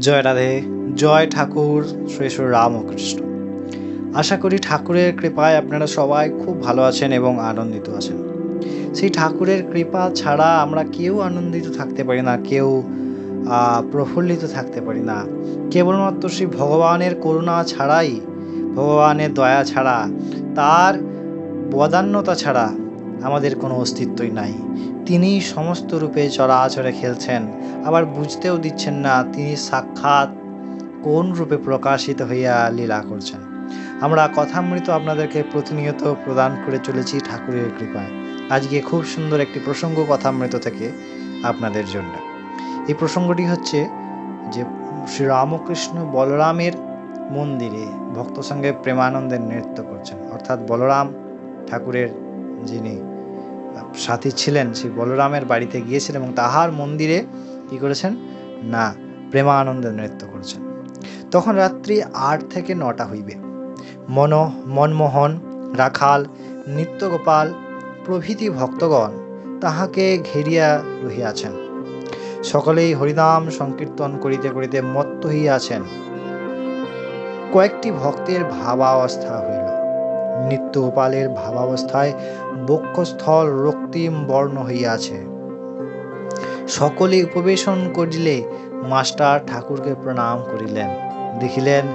জয় রাধে জয় ঠাকুর শ্রী শ্রী রামকৃষ্ণ। আশা করি ঠাকুরের কৃপায় আপনারা সবাই খুব ভালো আছেন এবং আনন্দিত আছেন। সেই ঠাকুরের কৃপা ছাড়া আমরা কেউ আনন্দিত থাকতে পারি না, কেউ প্রফুল্লিত থাকতে পারি না। কেবলমাত্র শ্রী ভগবানের করুণা ছাড়াই, ভগবানের দয়া ছাড়া, তার বদান্যতা ছাড়া আমাদের কোনো অস্তিত্বই নাই। তিনি সমস্ত রূপে চরাচরে খেলছেন। আবার বুঝতেও দিচ্ছেন না তিনি সাক্ষাৎ কোন রূপে প্রকাশিত হইয়া লীলা করছেন। আমরা কথামৃত আপনাদেরকে প্রতিনিয়ত প্রদান করে চলেছি ঠাকুরের কৃপায়। আজকে খুব সুন্দর একটি প্রসঙ্গ কথামৃত থেকে আপনাদের জন্য। এই প্রসঙ্গটি হচ্ছে যে শ্রী রামকৃষ্ণ বলরামের মন্দিরে ভক্ত সঙ্গে প্রেমানন্দের নৃত্য করছেন। অর্থাৎ বলরাম ঠাকুরের যিনি সাথী ছিলেন, সেই বলরামের বাড়িতে গিয়েছিলেন এবং তাহার মন্দিরে কি করেছেন? না, প্রেমানন্দে নৃত্য করেছেন। তখন রাত্রি আট থেকে নটা হইবে। মন, মনমোহন, রাখাল, নিত্যগোপাল, প্রভৃতি ভক্তগণ তাহাকে ঘেরিয়া রহিয়াছেন। সকলেই হরিনাম সংকীর্তন করিতে করিতে মত্ত হইয়াছেন। কয়েকটি ভক্তের ভাবাবস্থা হইল। নিত্যগোপালের ভাবাবস্থায় বক্ষস্থল রক্তিম বর্ণ হইয়াছে। সকলে উপবেশন করিলে মাস্টার ঠাকুরকে প্রণাম করিলেন। দেখিলেন,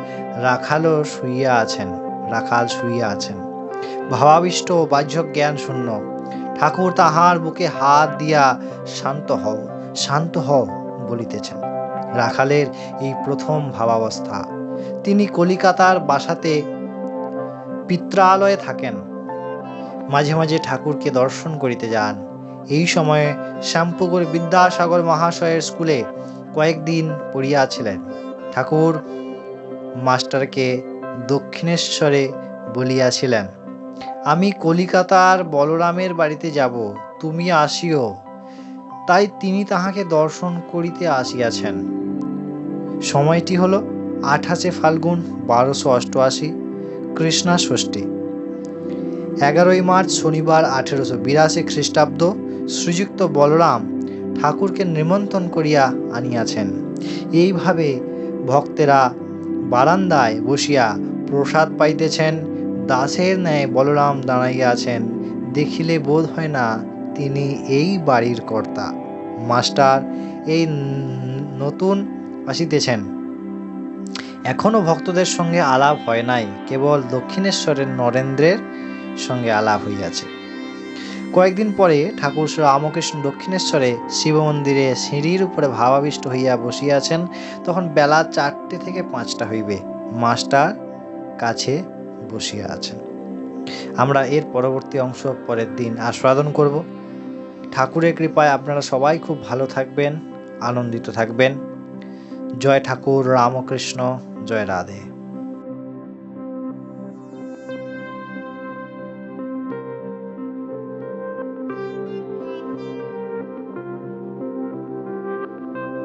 রাখালও শুইয়া আছেন, রাখাল শুইয়া আছেন। ভাবাবিষ্ট বাহ্য জ্ঞান শূন্য। ঠাকুর তাহার বুকে হাত দিয়া শান্ত হও শান্ত হও বলিতেছেন। রাখালের এই প্রথম ভাবাবস্থা। তিনি কলিকাতার বাসাতে পিত্রালয়ে থাকেন। মাঝে মাঝে ঠাকুরকে দর্শন করিতে যান। এই সময়ে শ্যামপুকুর বিদ্যাসাগর মহাশয়ের স্কুলে কয়েকদিন পড়িয়াছিলেন। ঠাকুর মাস্টারকে দক্ষিণেশ্বরে বলিয়াছিলেন, আমি কলিকাতার বলরামের বাড়িতে যাব, তুমি আসিও তাই তিনি তাহাকে দর্শন করিতে আসিয়াছেন। সময়টি হলো আঠাশে ফাল্গুন, বারোশো অষ্টআশি। কৃষ্ণা ষষ্ঠী। এগারোই মার্চ শনিবার আঠেরোশো বিরাশি খ্রিস্টাব্দ শ্রীযুক্ত বলরাম ঠাকুরকে নিমন্ত্রণ করিয়া আনিয়াছেন। এইভাবে ভক্তেরা বারান্দায় বসিয়া প্রসাদ পাইতেছেন, দাসের ন্যায় বলরাম দাঁড়াইয়াছেন, দেখিলে বোধ হয় না তিনি এই বাড়ির কর্তা। মাস্টার এই নতুন আসিতেছেন। এখনও ভক্তদের সঙ্গে আলাপ হয় নাই, কেবল দক্ষিণেশ্বরের নরেন্দ্রের সঙ্গে আলাপ হইয়াছে। কয়েকদিন পরে ঠাকুর রামকৃষ্ণ দক্ষিণেশ্বরে শিব মন্দিরে সিঁড়ির উপরে ভাবাবিষ্ট হইয়া বসিয়াছেন, তখন বেলা চারটে থেকে পাঁচটা হইবে, মাস্টার কাছে বসিয়া আছেন আমরা এর পরবর্তী অংশ পরের দিন আস্বাদন করব। ঠাকুরের কৃপায় আপনারা সবাই খুব ভালো থাকবেন, আনন্দিত থাকবেন। জয় ঠাকুর, রামকৃষ্ণ। জয় রাধে